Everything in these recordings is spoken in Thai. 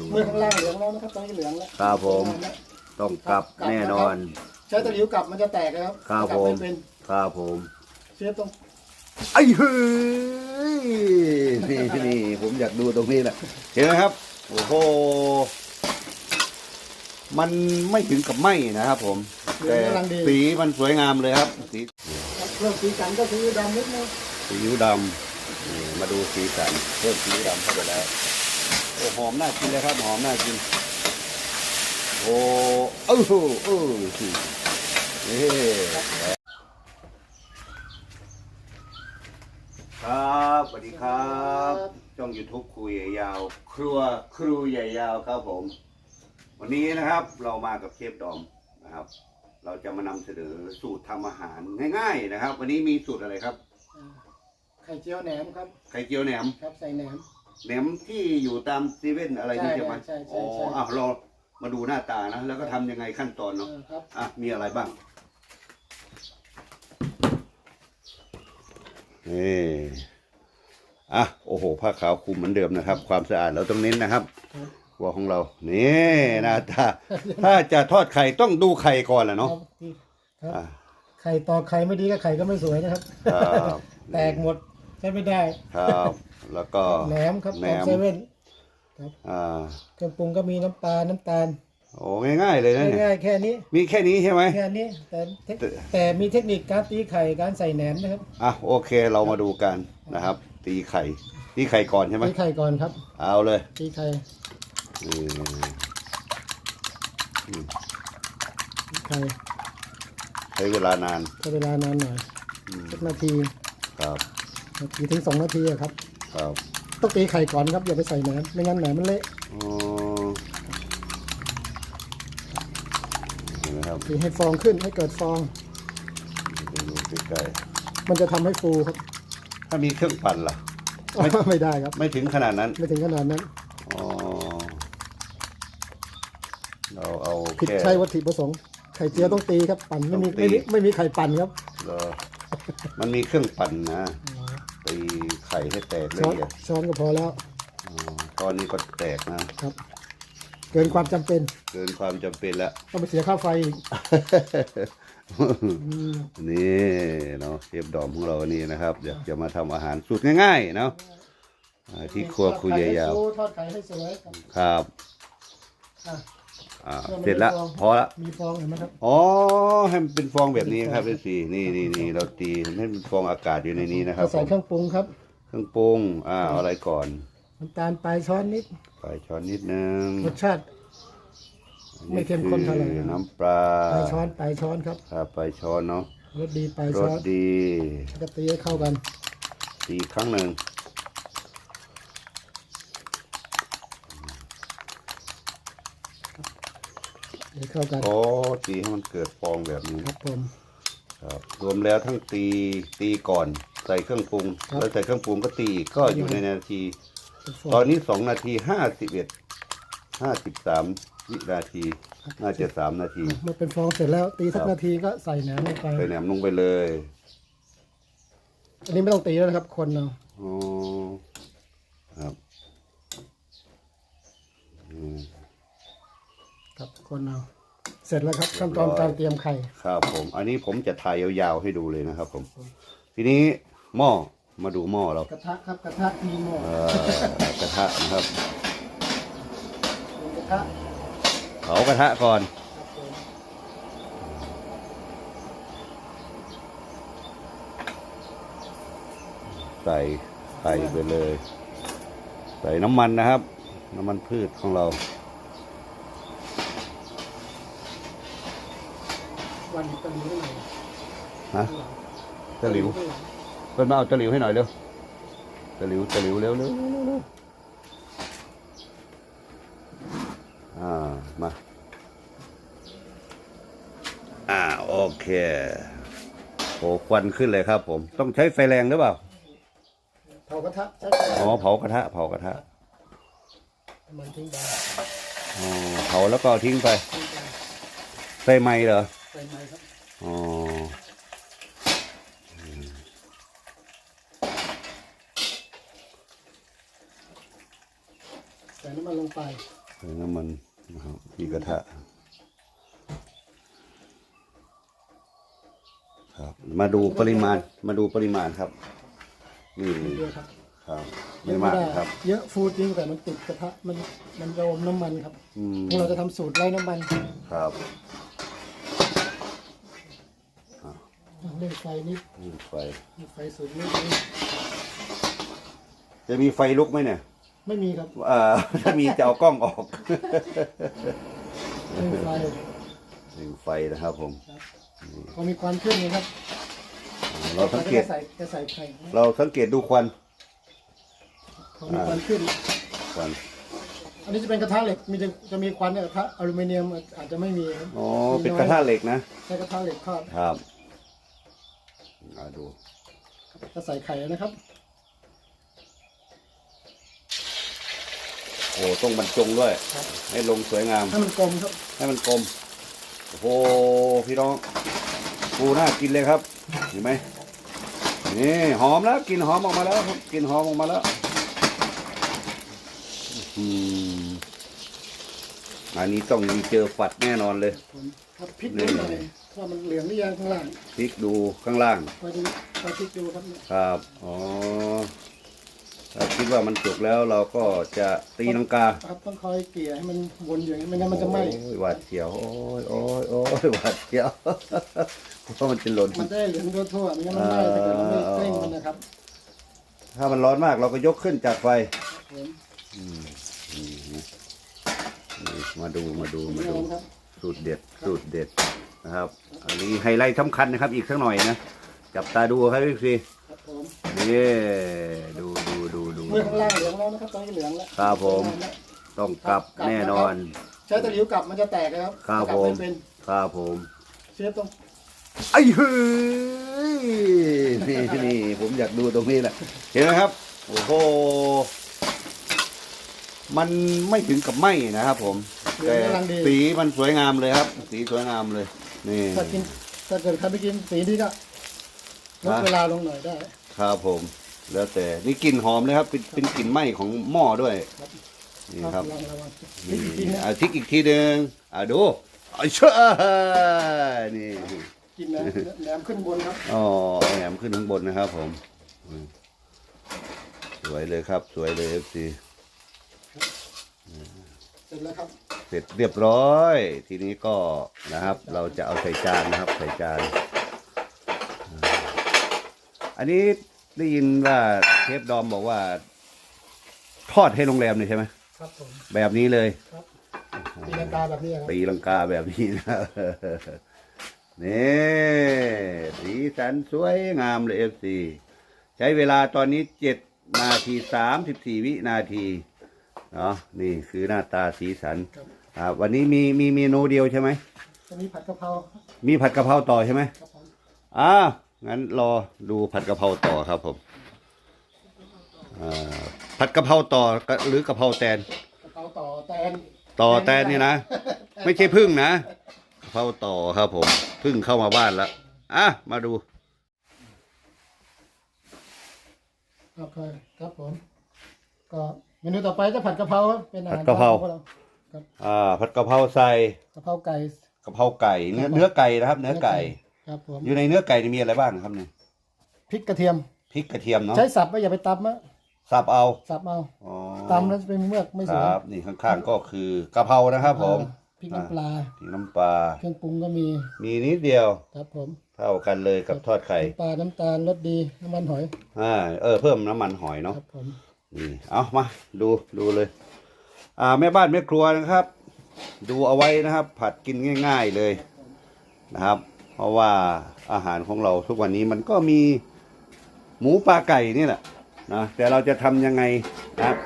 ดูมือข้างล่างเหลืองแล้วนะครับตอนนี้เหลืองแล้วครับผม ต้องกลับแน่นอน ใช้ตะหลิวกลับมันจะแตกนะครับครับกลัผมไม่เป็นครับผม เชฟต้องไอ้เฮ้ยนี่นี่ผมอยากดูตรงนี้แหละเห็นไหมครับ โอ้โห มันไม่ถึงกับไหมนะครับผม แต่สีมันสวยงามเลยครับ สีเริ่มสีสันก็คือดำนิดนึง สีอิ๊วดำนี่มาดูสีสันเพิ่มสีอิ๊วดำเข้าไปแล้วโอ้หอมน่ากินเลยครับหอมน่ากิน โอ้เออเออนี่ครับสวัสดีครับช่องยูทูบครูใหญ่ยาว ครัวครูใหญ่ยาวครับผม วันนี้นะครับเรามากับเชฟดอมนะครับ เราจะมานำเสนอสูตรทำอาหารง่าย ๆ นะครับ วันนี้มีสูตรอะไรครับไข่เจียวแหนมครับไข่เจียวแหนมครับใส่แหนม แหนมที่อยู่ตามซีเว่นอะไรนี่ใช่ใช่ไหมใช่ใช่อ๋อใช่ อะเรามาดูหน้าตานะ แล้วก็ทำยังไงขั้นตอนเนาะอ่าครับอะ มีอะไรบ้าง นี่ อะ โอ้โห ผ้าขาวคลุมเหมือนเดิมนะครับ ความสะอาดเราต้องเน้นนะครับครับครัวของเรา นี่หน้าตา ถ้าจะทอดไข่ต้องดูไข่ก่อนแหละเนาะครับที่ครับอะไข่ตอกไข่ไม่ดีก็ไข่ก็ไม่สวยนะครับ ครับแตกหมดใช้ไม่ได้ ครับ แล้วก็แหนมครับแหนของมเซเว่นอ่าเครื่องปรุงก็มีน้ำปลา น้ำตาลโอ้ง่ายๆเลยนะเนี่ยง่ายๆแค่นี้ มีแค่นี้ใช่ไหมแค่นี้แต่เทคแต่แต่มีเทคนิคการตีไข่การใส่แหนมนะครับอะโอเคเรามาดูกันนะครับ ตีไข่ตีไข่ก่อนใช่ไหมตีไข่ก่อนครับ เอาเลยตีไข่นี่ตีไข่ใช้เวลานานใช้เวลานานหน่อยอืมสักนาทีครับนาทีถึงสองนาทีอะครับ ครับต้องตีไข่ก่อนครับอย่าไปใส่แหนมไม่งั้นแหนมมันเละอ๋อเห็นไหมครับตีให้ฟองขึ้นให้เกิดฟอง ดูใกล้มันจะทำให้ฟูครับๆถ้ามีเครื่องปั่นล่ะ ไม่ได้ครับ ไม่ถึงขนาดนั้นไม่ถึงขนาดนั้นอ๋อเราเอาผิดแค่ใช่วัตถุประสงค์ไข่เจียวต้องตีครับปั่นไม่มีต้องตีไม่มีไม่มีไข่ปั่นครับเหรอมันมีเครื่องปั่นนะตี ไข่ให้แตกละช้อนเอียดช้อนก็พอแล้วอ๋อตอนนี้ก็แตกนะ ครับ เกินความจำเป็นเกินความจำเป็นแล้วต้องไปเสียค่าไฟอีกอืมนี่เนาะเชฟดอมของเรานี่นะครับอยากจะมาทำอาหารสูตรง่ายๆเนาะอ่าที่ครัวคุยยาวทอดไข่ให้สวยครับๆครับอะอ่าเพื่อไม่เสร็จแล้วให้ฟองพอละ มีฟองเห็นไหมครับอ๋อให้มันเป็นฟองแบบนี้ครับเป็นสีนี่นี่นี่เราตีให้มันฟองอากาศอยู่ในนี้นะครับใส่เครื่องปรุงครับ เครื่องปรุงอ่าเอาอะไรก่อนน้ำตาลปลายช้อนนิดไปช้อนนิดนึงรสชาติ ไม่เข้มข้นเท่าไหร่คือน้ำปลาปลายช้อนปลายช้อนครับครับไปช้อนเนาะรสดีปลายรช้อสนดี แล้วก็ตีให้เข้ากันตีอีกครั้งหนึ่งให้เข้ากันโอ้ตีให้มันเกิดฟองแบบนี้ครับผมครับรวมแล้วทั้งตีตีก่อน ใส่เครื่องปรุง ครับ แล้วใส่เครื่องปรุงก็ตีอีกก็อยู่ในนาทีเป็นฟองตอนนี้สองนาทีห้าสิบเอ็ดห้าสิบสามวินาที น่าจะสามนาทีเมื่อเป็นฟองเสร็จแล้วตีสักครับ นาทีก็ใส่แหนมลงไป ใส่แหนมลงไปเลยอันนี้ไม่ต้องตีแล้วนะครับ คนเอาอ๋อครับอืม ครับคนเอาเสร็จแล้วครับขั้นตอนการเตรียมไข่ ครับผม อันนี้ผมจะถ่ายยาวๆให้ดูเลยนะครับผม ทีนี้ หม้อมาดูหม้อเรากระทะครับกระทะมีหม้อเอ่อกระทะนะครับกระทะเผากระทะก่อนครับผมใส่ไข่ไปเลย ใส่น้ำมันนะครับ น้ำมันพืชของเรา วันตะหลิวให้หน่อยฮะตะหลิวเพิ่นมาเอาตะหลิวให้หน่อยเร็วตะหลิวตะหลิวเร็วเร็วเร็วเร็วเร็วอ่ามาอ่าโอเคโอ้ควันขึ้นเลยครับ ผม ต้องใช้ไฟแรงหรือเปล่าเผากระทะใช้ไฟอ๋อเผากระทะเผากระทะมันทิ้งไปอ๋อเผาแล้วก็เอาทิ้งไปทิ้งไปใส่ไม้เหรอใส่ไม้ครับอ๋อ น้ำมันลงไปใส่น้ำมันนะครับที่กระทะครับมาดูปริมาณมาดูปริมาณครับนี่เยอะครับครับไม่มากครับ เยอะฟูดจริงแต่มันติดกระทะมันมันจะอมน้ำมันครับอืมพวกเราจะทำสูตรไร้น้ำมันครับเร่งไฟนิดนี่ไฟ ไฟสูงนิดนึงจะมีไฟลุกไหมเนี่ย ไม่มีครับเอ่อถ้ามีจะเอากล้องออกเร่งไฟหนึ่งไฟนะครับผมพอมีควันขึ้นนะครับ เราสังเกตจะใส่จะใส่ไข่เราสังเกตดูควันพอมีควันขึ้นควันอันนี้จะเป็นกระทะเหล็กมีจะจะมีควันเนี่ยกระทะอลูมิเนียมอาจจะไม่มีครับอ๋อเป็นกระทะเหล็กนะใช้กระทะเหล็กทอดครับมาดูจะใส่ไข่แล้วนะครับ อ้ต้องบรรจงด้วย ครับ ให้ลงสวยงาม ให้มันกลมครับให้มันกลม โอ้โห พี่น้องปูน่ากินเลยครับ เห็นไหมนี่หอมแล้วกลินหอมออกมาแล้วครับกลินหอมออกมาแล้วอืมอันนี้ต้องมีเจอฝัดแน่นอนเลย ผมครับพริกนิดหน่อยว่ามันเหลืองหรือยังข้างล่างพลิกดูข้างล่าง คอยดูคอยพริกดูครับเนี่ยครับ อ๋อ ถ้าคิดว่ามันสุกแล้วเราก็จะตีลังกาครับต้องคอยเกลี่ยให้มันวนอยู่อย่างนี้ไม่งั้นมันจะไหม้โอ้ยหวาดเสียว โอ้ยโอ้ยโอ้ยหวาดเสียวเพราะมันจะหล่นมันจะได้เหลืองทั่วๆไม่งั้นมันไหม้ถ้าเกิดเราไม่เร่งมันนะครับ ถ้ามันร้อนมากเราก็ยกขึ้นจากไฟผมนี่มาดูมาดูมาไม่ดูยอมครับสูตรเด็ดสูตรเด็ดนะครับ อันนี้ไฮไลท์สำคัญนะครับ อีกสักหน่อยนะ จับตาดูครับพี่ซีครับผมนี่ดูดูดูดู เมื่อข้างล่างเหลืองแล้วนะครับตอนนี้เหลืองแล้วครับผม ต้องกลับแน่นอน ใช้ตะหลิวกลับมันจะแตกนะครับครับกลัผมไเป็นครับผมเชฟต้องไอ้เฮ้ยนี่นี่ผมอยากดูตรงนี้แหละ เห็นไหมครับ โอ้โห มันไม่ถึงกับไหมนะครับผม เหลือแต่งกำลังดีสีมันสวยงามเลยครับ สีสวยงามเลย นี่ ถ้ากินถ้าเกิดใครไปกินสีนี้ก็ลดฮะเวลาลงหน่อยได้ ครับผม แล้วแต่นี่กลิ่นหอมเลยครับ เป็นเป็นกลิ่นไหม้ของหม้อด้วย นี่ครับระวังระวังนี่อีกทีนะอะทิกอีกทีหนึ่งอะดูอะเชื่อนี่กินนะแหนมขึ้นบนครับอ๋อเอาแหนมขึ้นข้างบนนะครับผมอืมสวยเลยครับ สวยเลยเอฟซีเสร็จแล้วครับ เสร็จเรียบร้อย ทีนี้ก็นะครับ เราจะเอาใส่จานนะครับ ใส่จานอ่าอันนี้ ได้ยินว่าเชฟดอมบอกว่า ทอดให้โรงแรมเลยใช่ไหมครับผมแบบนี้เลยครับตีลังกาแบบนี้ครับตีลังกาแบบนี้นะ นี่สีสันสวยงามเลยเอฟซีใช้เวลาตอนนี้เจ็ดนาทีสามสิบสี่วินาทีเนาะนี่คือหน้าตาสีสันครับอ่าวันนี้มีมีเมนูเดียวใช่ไหมตอนนี้ผัดกะเพรา มีผัดกะเพราต่อใช่ไหมครับผมอ่า งั้นรอดูผัดกะเพราต่อครับผมอ่าผัดกะเพราต่อกะหรือกะเพราแตนกะเพราต่อแตนต่อแตนนี่นะ ไม่ใช่พึ่งนะกะเพราต่อครับผมพึ่งเข้ามาบ้านแล้วอะมาดูโอเคครับผมก็เมนูต่อไปจะผัดกะเพราครับเป็นอาหารผัดกะเพราของเราครับอ่าผัดกะเพราใส่กะเพราไก่กะเพราไก่เนื้อเนื้อไก่นะครับ เนื้อไก่ ครับผมอยู่ในเนื้อไก่นี่มีอะไรบ้างครับเนี่ยพริกกระเทียม พริกกระเทียมเนาะใช้สับไม่อย่าไปตำนะสับเอาสับเอาอ๋อตำแล้วจะเป็นเมือกไม่คสวยรับนี่ข้างๆก็คือกะเพรานะครับ ผมพริกน้ำปลา พริกน้ำปลาเครื่องปรุงก็มีมีนิดเดียวครับผมเท่ากันเลยกับทอดไข่น้ำปลาน้ำตาลรสดีน้ำมันหอยอ่าเออเพิ่มน้ำมันหอยเนาะ ครับผมนี่เอามาดูดูเลย อ่าแม่บ้านแม่ครัวนะครับ ดูเอาไว้นะครับ ผัดกินง่าย ๆเลยนะครับเพ ราะว่าอาหารของเราทุกวันนี้มันก็มีหมูปลาไก่นี่แหละนะแต่เราจะทำยังไงนะครับ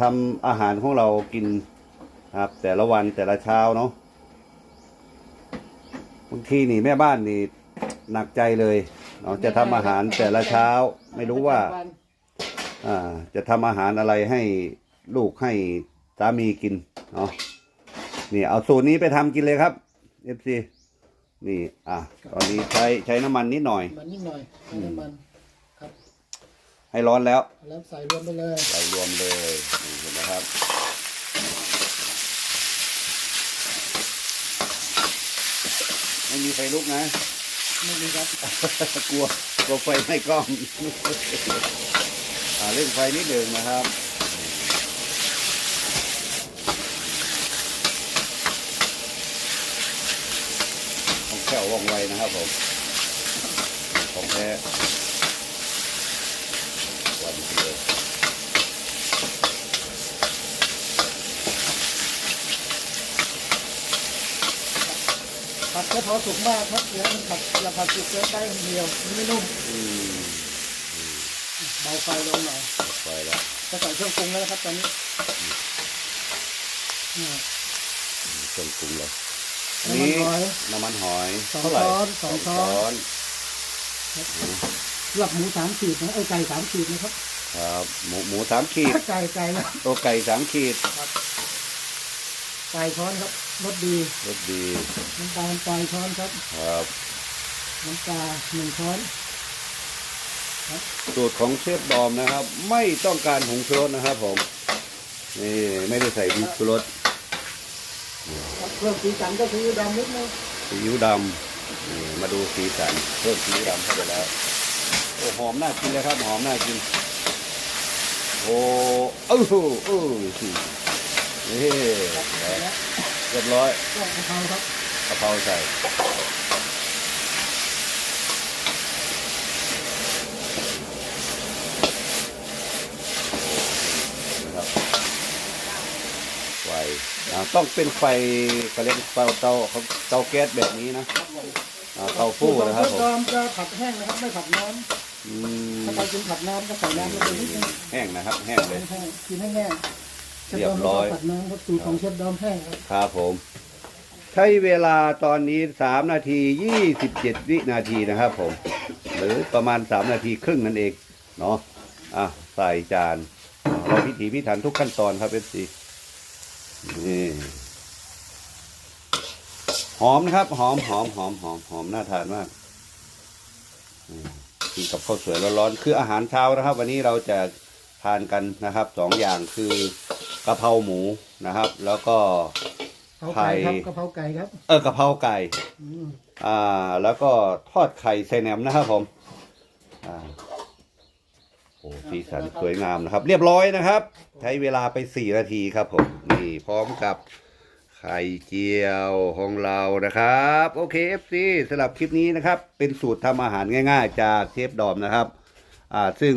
ทำอาหารของเรากินครับ แต่ละวันแต่ละเช้าเนาะบางทีนี่แม่บ้านนี่หนักใจเลยเนาะจะทำอาหารแต่ละเช้า ไม่รู้ว่าอ่าจะทำอาหารอะไรให้ลูกให้สามีกินเนาะนี่เอาสูตรนี้ไปทำกินเลยครับเอฟซี นี่อะตอนนี้ใช้ใช้น้ำมันนิดหน่อยน้ำมันนิดหน่อยใช้น้ำมันครับ ให้ร้อนแล้ว แล้วใส่รวมไปเลยใส่รวมเลยนี่เห็นไหมครับ ไม่มีไฟลุกนะ ไม่มีครับ กลัวกลัวไฟไม่กล้องอ่าเร่นไฟนิดหนึ่งนะครับ วว่องไวนะครับผม ของแท้วันเดียวผัดแค่พอสุกมากครับเดี๋ยวมันผัดอย่าผัดสุกเกินไปมันเหนียวมันไม่นุ่มอืมเบาไฟลงหน่อยไฟแล้วจะใส่เครื่องปรุงแล้วนะครับตอนนี้เนี่ยเครื่องปรุงเลย อันน้ำมันนี้หอยน้ำมันหอยสองเท่าไหร่ช้อนสองช้อนนสำหรับหมูสามขีดนะไอ้ยไก่สามขีดนะครับ ครับหมูหมูสามขีดไก่ไก่นะตัวไก่สามขีดไก่ช้อนครับรสดี รสดีน้ำตาลปลายช้อนครับ ครับน้ำปลาหนึ่งช้อน สูตรของเชฟดอมนะครับ ไม่ต้องการผงชูรสนะครับผมนี่ไม่ได้ใส่ผงชูรสครับ เพิ่มสีสันก็คือดำนิดนึงซีอิ๊วดำนี่มาดูสีสันเพิ่มซีอิ๊วดำเข้าไปแล้วโอ้หอมน่ากินเลยครับหอมน่ากินโอ้เออเออนี่แล้วเรียบร้อยก็กะเพราครับกะเพราใส่นะครับไฟอ่า ต้องเป็นไฟเขาเรียกเตาเตาเขาเตาแก๊สแบบนี้นะอ่าเตาฟู้นะครับผสูมตของเชฟดอมจะผัดแห้งนะครับไม่ผัดน้อืำมถ้าใครกินผัดน้ำก็ใส่น้ำลงไปนิดนึงแห้งนะครับ แห้งเลยแห้งกินให้แห้งเชฟเรียดอบมร้อยไม่ผัดน้ำครับสูตรของเชฟดอมแห้งครับครับผม ใช้เวลาตอนนี้สามนาทียี่สิบเจ็ดวินาทีนะครับผม หรือประมาณสามนาทีครึ่งนั่นเองเนาะอะใส่จานเราพิถีพิถันทุกขั้นตอนครับเอฟซี นี่หอมนะครับหอมหอมหอมหอมหอมน่าทานมากอืมกินกับข้าวสวยร้อนๆคืออาหารเช้านะครับ วันนี้เราจะทานกันนะครับสองอย่างคือกะเพราหมูนะครับ แล้วก็กะเพราไก่ครับไข่กะเพราไก่ครับเออกะเพราไก่อืมอ่า แล้วก็ทอดไข่ใส่แหนมนะครับผมอ่าโอ้สีสันสวยงามนะครับ เรียบร้อยนะครับ ใช้เวลาไปสี่นาทีครับผมนี่พร้อมกับไข่เจียวของเรานะครับ โอเคเอฟซีสำหรับคลิปนี้นะครับ เป็นสูตรทำอาหารง่าย ๆ จากเชฟดอมนะครับอ่าซึ่ง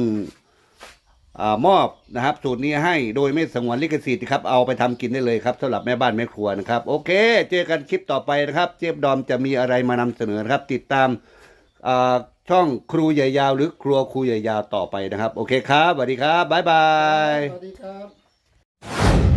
อ่ามอบนะครับ สูตรนี้ให้โดยไม่สงวนลิขสิทธิ์ครับเอาไปทำกินได้เลยครับสำหรับแม่บ้านแม่ครัวนะครับโอเค เจอกันคลิปต่อไปนะครับเจฟดอมจะมีอะไรมานำเสนอนะครับ ติดตามอ่า ช่องครูใหญ่ยาวหรือครัวครูใหญ่ยาวต่อไปนะครับ โอเคครับสวัสดีครับบ๊ายบาย สวัสดีครับ